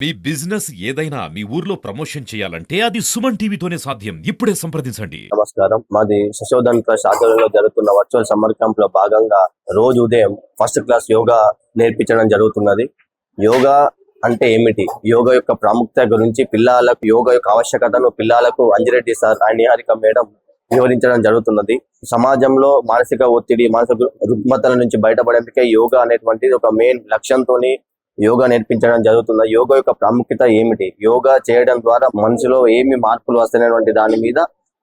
మీ business ఏదైనా మీ ఊర్లో promotion చేయాలంటే అది సుమన్ టీవీతోనే సాధ్యం. ఇప్పుడే సంప్రదించండి. నమస్కారం. మాది శశోధన్ ట్రస్ట్ ఆధ్వర్యంలో జరుగుతున్న వర్చువల్ సమ్మర్ క్యాంప్లో భాగంగా రోజు ఉదయం ఫస్ట్ క్లాస్ యోగా నేర్పించడం జరుగుతున్నది. యోగా అంటే ఏమిటి? యోగా యొక్క ప్రాముఖ్యత గురించి పిల్లలకు యోగా యొక్క ఆవశ్యకతను పిల్లలకు Anjireddy sir and Niharika madam వివరించడం జరుగుతున్నది. సమాజంలో మానసిక ఒత్తిడి మానసిక రుగ్మతల నుంచి బయటపడేందుకే యోగా అనేటువంటిది ఒక మెయిన్ లక్ష్యంతోని యోగా నేర్పించడం జరుగుతుందా? యోగా యొక్క ప్రాముఖ్యత ఏమిటి? యోగా చేయడం ద్వారా మనసులో ఏమి మార్పులు వస్తున్నటువంటి దాని మీద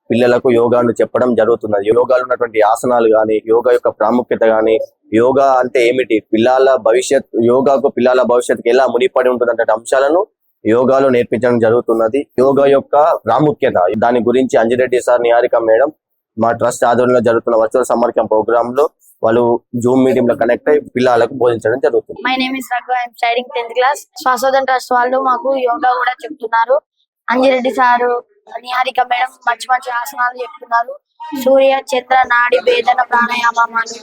పిల్లలకు యోగాను చెప్పడం జరుగుతున్నది యోగాలో ఉన్నటువంటి ఆసనాలు కానీ యోగా యొక్క ప్రాముఖ్యత కానీ యోగా అంటే ఏమిటి? పిల్లల భవిష్యత్ యోగాకు పిల్లల భవిష్యత్తుకి ఎలా ముడిపడి ఉంటుందంటే అంశాలను యోగాలో నేర్పించడం జరుగుతున్నది. యోగా యొక్క ప్రాముఖ్యత. దాని గురించి అంజిరెడ్డి సార్ నిహారిక మేడం మా ట్రస్ట్ ఆధ్వర్యంలో జరుగుతున్న వర్చువల్ సమ్మర్ క్యాంప్ ప్రోగ్రామ్లో వాళ్ళు జూమ్ మీటింగ్లో కనెక్ట్ అయ్యి పిల్లలకు బోధించడం జరుగుతుంది. My name is Raghu I'm studying tenth class Swasodan trust వాళ్ళు మాకు యోగా కూడా చెప్తున్నారు. అంజిరెడ్డి సారు నిహారిక మేడం మంచి మంచి ఆసనాలు చెప్తున్నారు. సూర్య చంద్ర నాడి భేదన ప్రాణాయామాలు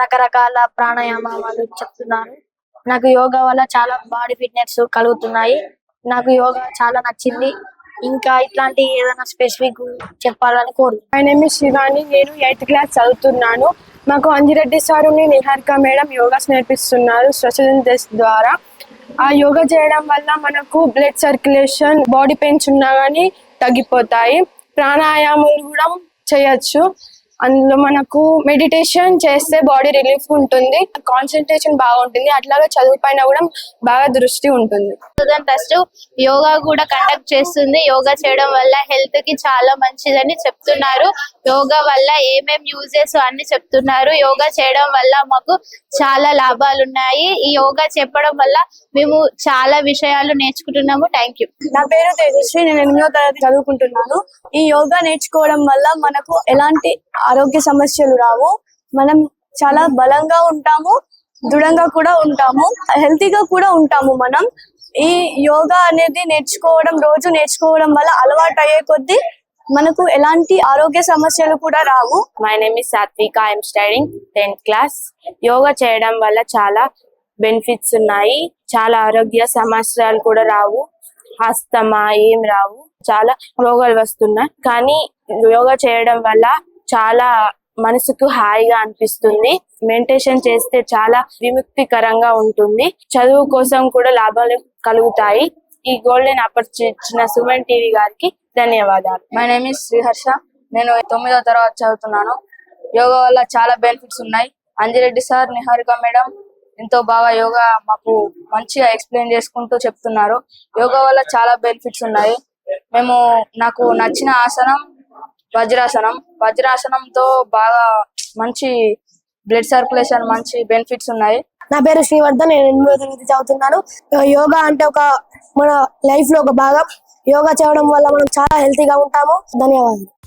రకరకాల ప్రాణాయామాలు చెప్తున్నారు. నాకు యోగా వల్ల చాలా బాడీ ఫిట్నెస్ కలుగుతున్నాయి. నాకు యోగా చాలా నచ్చింది. ఇంకా ఇట్లాంటి ఏదైనా స్పెసిఫిక్ చెప్పాలని కోరు మై నేమ్ శివాని నేను ఎయిత్ క్లాస్ చదువుతున్నాను. మాకు అంజిరెడ్డి సారు నిహారిక మేడం యోగాస్ నేర్పిస్తున్నారు స్వచ్ఛంద ద్వారా. ఆ యోగా చేయడం వల్ల మనకు బ్లడ్ సర్క్యులేషన్ బాడీ పెయిన్స్ ఉన్నా కానీ తగ్గిపోతాయి. ప్రాణాయామాలు కూడా చేయొచ్చు. అందులో మనకు మెడిటేషన్ చేస్తే బాడీ రిలీఫ్ ఉంటుంది కాన్సన్ట్రేషన్ బాగుంటుంది అట్లాగే చదువు పైన కూడా బాగా దృష్టి ఉంటుంది. ట్రస్ట్ యోగా కూడా కండక్ట్ చేస్తుంది. యోగా చేయడం వల్ల హెల్త్కి చాలా మంచిదని చెప్తున్నారు. యోగా వల్ల ఏమేం యూజెస్ అన్ని చెప్తున్నారు. యోగా చేయడం వల్ల మాకు చాలా లాభాలు ఉన్నాయి. ఈ యోగా చెప్పడం వల్ల మేము చాలా విషయాలు నేర్చుకుంటున్నాము. థ్యాంక్ యూ నా పేరు తేజస్వి నేను ఎనిమిదో తరగతి చదువుకుంటున్నాను. ఈ యోగా నేర్చుకోవడం వల్ల మనకు ఎలాంటి ఆరోగ్య సమస్యలు రావు. మనం చాలా బలంగా ఉంటాము దృఢంగా కూడా ఉంటాము హెల్తీగా కూడా ఉంటాము మనం. ఈ యోగా అనేది నేర్చుకోవడం రోజు నేర్చుకోవడం వల్ల అలవాటు అయ్యే కొద్దీ మనకు ఎలాంటి ఆరోగ్య సమస్యలు కూడా రావు. My name is Satvika I'm studying tenth class yoga చేయడం వల్ల చాలా బెనిఫిట్స్ ఉన్నాయి. చాలా ఆరోగ్య సమస్యలు కూడా రావు. హస్తమా ఏం రావు. చాలా రోగాలు వస్తున్నాయి. కానీ యోగా చేయడం వల్ల చాలా మనసుకు హాయిగా అనిపిస్తుంది. మెడిటేషన్ చేస్తే చాలా విముక్తికరంగా ఉంటుంది. చదువు కోసం కూడా లాభాలు కలుగుతాయి. ఈ గోల్డెన్ ఆపర్చునిటీ ఇచ్చిన సుమన్ టీవీ గారికి ధన్యవాదాలు. మై నేమ్ ఇస్ శ్రీహర్ష నేను తొమ్మిదో తరగతి చదువుతున్నాను. యోగా వల్ల చాలా బెనిఫిట్స్ ఉన్నాయి. అంజిరెడ్డి సార్ నిహారిక మేడం ఎంతో బాగా యోగా మాకు మంచిగా ఎక్స్ప్లెయిన్ చేసుకుంటూ చెప్తున్నారు. యోగా వల్ల చాలా బెనిఫిట్స్ ఉన్నాయి. మేము నాకు నచ్చిన ఆసనం వజ్రాసనం. వజ్రాసనంతో బాగా మంచి బ్లడ్ సర్క్యులేషన్ మంచి బెనిఫిట్స్ ఉన్నాయి. నా పేరు శ్రీవర్ధన్ నేను ఎనిమిదో తరగతి చదువుతున్నాను. యోగా అంటే ఒక మన లైఫ్లో ఒక భాగం. యోగా చేయడం వల్ల మనం చాలా హెల్తీగా ఉంటాము. ధన్యవాదాలు.